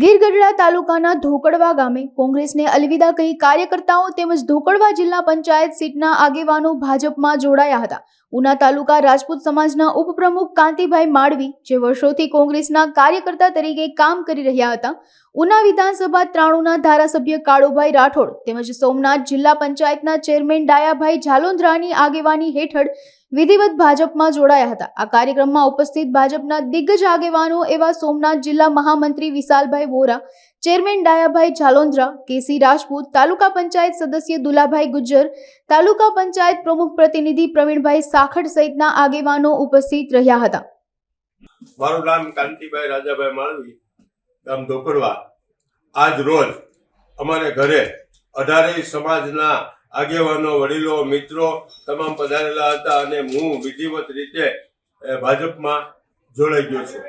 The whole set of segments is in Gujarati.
ગીરગઢડા તાલુકાના ધોકડવા ગામે કોંગ્રેસને અલવિદા કહી કાર્યકર્તાઓ તેમજ ધોકડવા જિલ્લા પંચાયત સીટના આગેવાનો ભાજપમાં જોડાયા હતા. ઉના તાલુકા રાજપૂત સમાજના ઉપપ્રમુખ કાંતિભાઈ માળવી જે વર્ષોથી કોંગ્રેસના કાર્યકર્તા તરીકે કામ કરી રહ્યા હતા. ઉના વિધાનસભા ત્રાણુના ધારાસભ્ય કાળુભાઈ રાઠોડ તેમજ સોમનાથ જિલ્લા પંચાયતના ચેરમેન ડાયાભાઈ ઝાલોંદ્રાની આગેવાની હેઠળ વિધિવત ભાજપમાં જોડાયા હતા. આ કાર્યક્રમમાં ઉપસ્થિત ભાજપના દિગ્ગજ આગેવાનો એવા સોમનાથ જિલ્લા મહામંત્રી વિશાલભાઈ વોરા, ચેરમેન ડાયાભાઈ ઝાલોન્દ્રા કેસી રાજપૂત, તાલુકા પંચાયત સદસ્ય દુલાભાઈ ગુજ્જર, તાલુકા પંચાયત પ્રમુખ પ્રતિનિધિ પ્રવીણભાઈ સાખડ સહિતના આગેવાનો ઉપસ્થિત રહ્યા હતા. મારું નામ કાંતિભાઈ રાજાભાઈ માળવી ગામ ધોકડવા આજ રોજ અમારે ઘરે અઢારેય સમાજના આગેવાનો, વડીલો, મિત્રો તમામ પધારેલા હતા અને હું વિધિવત રીતે ભાજપમાં જોડાઈ ગયો છું.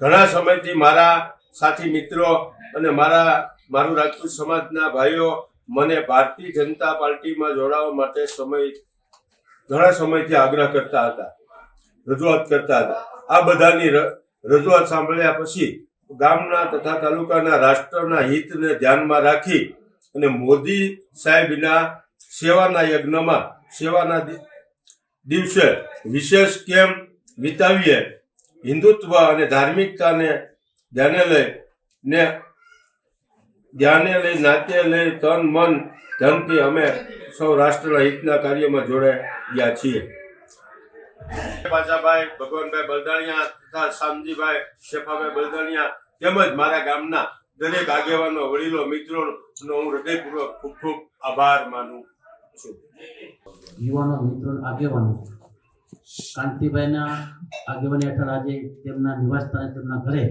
ઘણા સમયથી મારા સાથી મિત્રો અને મારા, મારું રાજપૂત સમાજના ભાઈઓ મને ભારતીય જનતા પાર્ટીમાં જોડાવા માટે સમય, ઘણા સમયથી આગ્રહ કરતા હતા, રજૂઆત કરતા હતા. આ બધાની રજૂઆત સાંભળ્યા પછી ગામના તથા તાલુકાના રાષ્ટ્રના હિતને ધ્યાનમાં રાખી અને મોદી સાહેબના સેવાના યજ્ઞમાં, સેવાના દિવસે વિશેષ કેમ વિતાવીએ. હિન્દુત્વ અને ધાર્મિકતાને ધ્યાને લઈ ને ધ્યાને લઈ, નાતે લઈ, તન, મન, ધનથી અમે સૌ રાષ્ટ્રના હિતના કાર્યમાં જોડાયા છીએ. પાછાભાઈ ભગવાનભાઈ બલદાણિયા તથા શામજીભાઈ શેફાભાઈ બલદાણિયા તેમજ મારા ગામના દરેક આગેવાનો, વડીલો, મિત્રોનો હું હૃદયપૂર્વક ખૂબ ખૂબ આભાર માનું છું. યુવાનો, મિત્રો, આગેવાનો, કાંતિભાઈના આગેવાની હેઠળ આજે તેમના નિવાસસ્થાને, તેમના ઘરે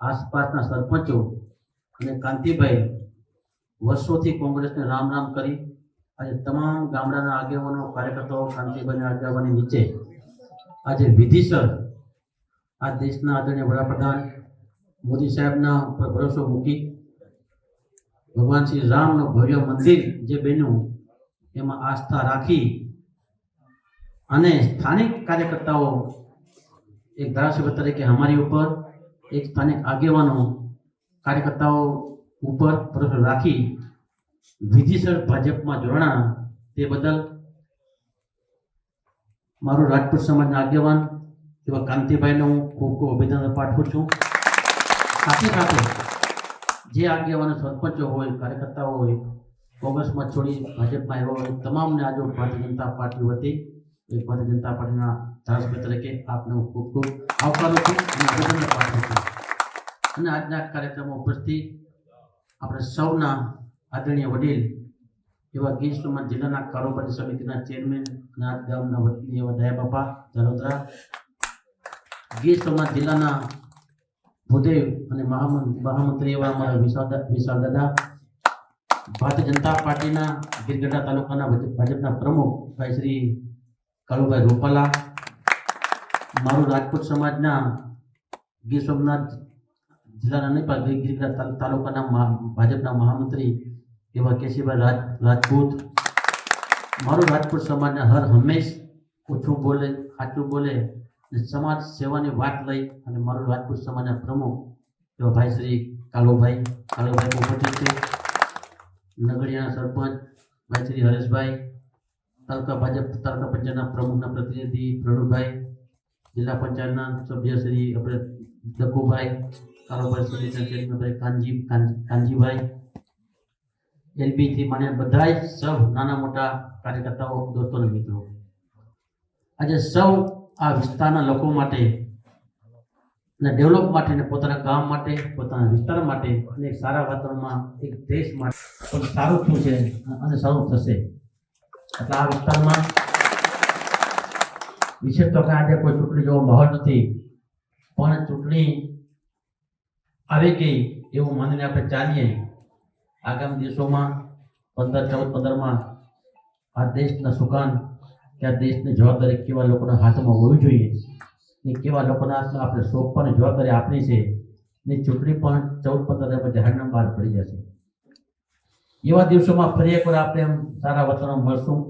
આસપાસના સરપંચો અને કાંતિભાઈ વર્ષોથી કોંગ્રેસને રામ રામ કરી આજે તમામ ગામડાના આગેવાનો, કાર્યકર્તાઓ, કાંતિભાઈના આગેવાની નીચે આજે વિધિસર આ દેશના આદરણીય વડાપ્રધાન મોદી સાહેબના ઉપર ભરોસો મૂકી ભગવાન શ્રી રામનું ભવ્ય મંદિર જે બન્યું, એમાં આસ્થા રાખી અને સ્થાનિક કાર્યકર્તાઓ, એક ધારાસભ્ય તરીકે અમારી ઉપર, એક સ્થાનિક આગેવાનો કાર્યકર્તાઓ ઉપર ભરોસો રાખી વિધિસર ભાજપમાં જોડાણા તે બદલ મારું રાજપૂત સમાજના આગેવાન એવા કાંતિભાઈને હું ખૂબ ખૂબ અભિનંદન પાઠવું છું. સાથે સાથે જે આગેવાનો સરપંચો હોય, કાર્યકર્તાઓ હોય, કોંગ્રેસમાં છોડી ભાજપમાં આવ્યા હોય, તમામને આજે ભારતીય જનતા પાર્ટી વતી એ ભારતીય જનતા પાર્ટીના ધારાસભ્ય તરીકે આપને હું ખૂબ ખૂબ આવકારું છું અને અભિનંદન પાઠવું છું. અને આજના કાર્યક્રમમાં ઉપસ્થિત આપણે સૌના આદરણીય વડીલ એવા ગીર સોમનાથ જિલ્લાના કારોબારી સમિતિના ચેરમેન અને આ ગામના વતની એવા દયા બાપા ધરોદરા ગીર જિલ્લાના ભૂદેવ અને મહામં- મહામંત્રી એવા અમારા વિશાલ દાદા. ભારતીય જનતા પાર્ટીના ગીરગઢડા તાલુકાના ભાજપના પ્રમુખ ભાઈ શ્રી કાળુભાઈ રૂપાલા. મારું રાજપૂત સમાજના ગીર સોમનાથ જિલ્લાના નહીં, પણ ગીર- ગીરગઢડા તાલુકાના ભાજપના મહામંત્રી એવા કેશીભાઈ રાજ, રાજપૂત. મારું રાજપૂત સમાજના હર હંમેશ ઓછું બોલે, સાચું બોલે સમાજ સેવાની વાત લઈ અને મારું રાજપૂત સમાજના પ્રમુખ એવા ભાઈ શ્રી કાલુભાઈ કાલુભાઈ ઉપસ્થિત છે, નગરિયાના સરપંચ ભાઈ શ્રી હરેશભાઈ, તાલુકા ભાજપ, તાલુકા પંચાયતના પ્રમુખના પ્રતિનિધિ પ્રણુભાઈ જિલ્લા પંચાયતના સભ્ય શ્રી આપણે દકુભાઈ કાલુભાઈ શ્રી કાનજી, કાન- કાનજીભાઈ, એલબીથી મને બધાય સૌ નાના મોટા કાર્યકર્તાઓ, દોસ્તો અને મિત્રો. આજે સૌ આ વિસ્તારના લોકો માટે અને ડેવલપ માટે અને પોતાના ગામ માટે, પોતાના વિસ્તાર માટે અને સારા વાતાવરણમાં એક દેશ માટે. સારું થયું છે અને સારું થશે. એટલે આ વિસ્તારમાં વિશેષ તો આજે કોઈ ચૂંટણી જેવો માહોલ નથી, પણ ચૂંટણી આવી ગઈ એવું માનીને આપણે ચાલીએ. આગામી દિવસોમાં પંદર ચૌદ પંદરમાં આ દેશના સુકાન કે આ દેશની જવાબદારી કેવા લોકોના હાથમાં હોવી જોઈએ ને કેવા લોકોના હાથમાં આપણે સોંપવાની જવાબદારી આપણી છે ને ચૂંટણી પણ ચૌદ પંદર પછી જાહેરનામું બહાર પડી જશે. એવા દિવસોમાં ફરી એકવાર આપણે એમ સારા વાતાવરણ મળશું.